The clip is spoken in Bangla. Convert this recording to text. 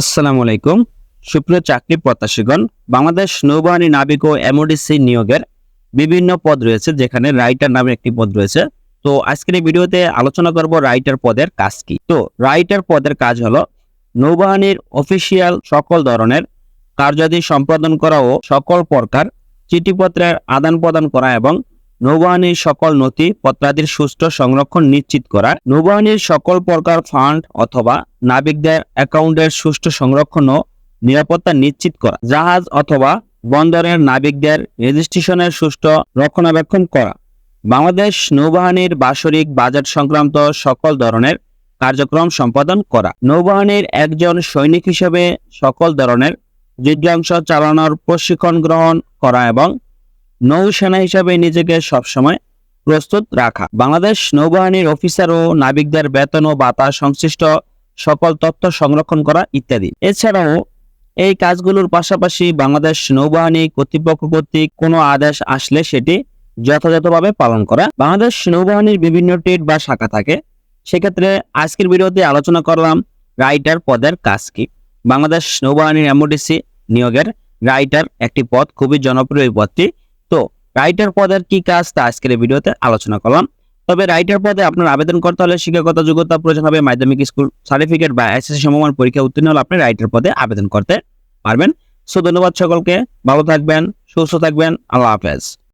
আসসালামু আলাইকুম। সুপ্রিয় চাকরি প্রত্যাশীগণ, বাংলাদেশ নৌবাহিনী নাবিক ও এমওডিসি নিয়োগের বিভিন্ন পদ রয়েছে, যেখানে রাইটার নামে একটি পদ রয়েছে। তো আজকের এই ভিডিওতে আলোচনা করব রাইটার পদের কাজ কি। তো রাইটার পদের কাজ হলো নৌবাহিনীর অফিসিয়াল সকল ধরনের কার্যাদি সম্পাদন করা ও সকল প্রকার চিঠিপত্রের আদান প্রদান করা এবং নৌবাহিনীর সকল নথি পত্রাদির সুষ্ঠু সংরক্ষণ নিশ্চিত করা নৌবাহিনীর সকল প্রকার ফান্ড অথবা নাবিকদের অ্যাকাউন্টের সুষ্ঠু সংরক্ষণ ও নিরাপত্তা নিশ্চিত করা। জাহাজ অথবা বন্দরের নাবিকদের রেজিস্ট্রেশনের সুষ্ঠু রক্ষণাবেক্ষণ করা। বাংলাদেশ নৌবাহিনীর বাৎসরিক বাজেট সংক্রান্ত সকল ধরনের কার্যক্রম সম্পাদন করা। নৌবাহিনীর একজন সৈনিক হিসেবে সকল ধরনের যুদ্ধাংশ চালানোর প্রশিক্ষণ গ্রহণ করা এবং নৌসেনা হিসাবে নিজেকে সবসময় প্রস্তুত রাখা। বাংলাদেশ নৌবাহিনীর অফিসার ও নাবিকদের বেতন ও বাতা সংশ্লিষ্ট সকল তথ্য সংরক্ষণ করা ইত্যাদি। এছাড়াও, এই কাজগুলোর পাশাপাশি বাংলাদেশ নৌবাহিনী কর্তৃপক্ষ কর্তৃক কোনো আদেশ আসলে সেটি যথাযথভাবে পালন করা। বাংলাদেশ নৌবাহিনীর বিভিন্ন টেট বা শাখা থাকে। সেক্ষেত্রে আজকের ভিডিওতে আলোচনা করলাম রাইটার পদের কাজ কি। বাংলাদেশ নৌবাহিনীর এমওডিসি নিয়োগের রাইটার একটি পদ, খুবই জনপ্রিয় পদটি। তো রাইটার পদের কি কাজ তা আজকের ভিডিওতে আলোচনা করলাম। তবে রাইটার পদে আপনার আবেদন করতে হলে শিক্ষাগত যোগ্যতা প্রয়োজন হবে, মাধ্যমিক স্কুল সার্টিফিকেট বা এসএসসি সমমান পরীক্ষা উত্তীর্ণ হলে আপনি রাইটার পদে আবেদন করতে পারবেন। সো ধন্যবাদ সকলকে, ভালো থাকবেন, সুস্থ থাকবেন, আল্লাহ হাফেজ।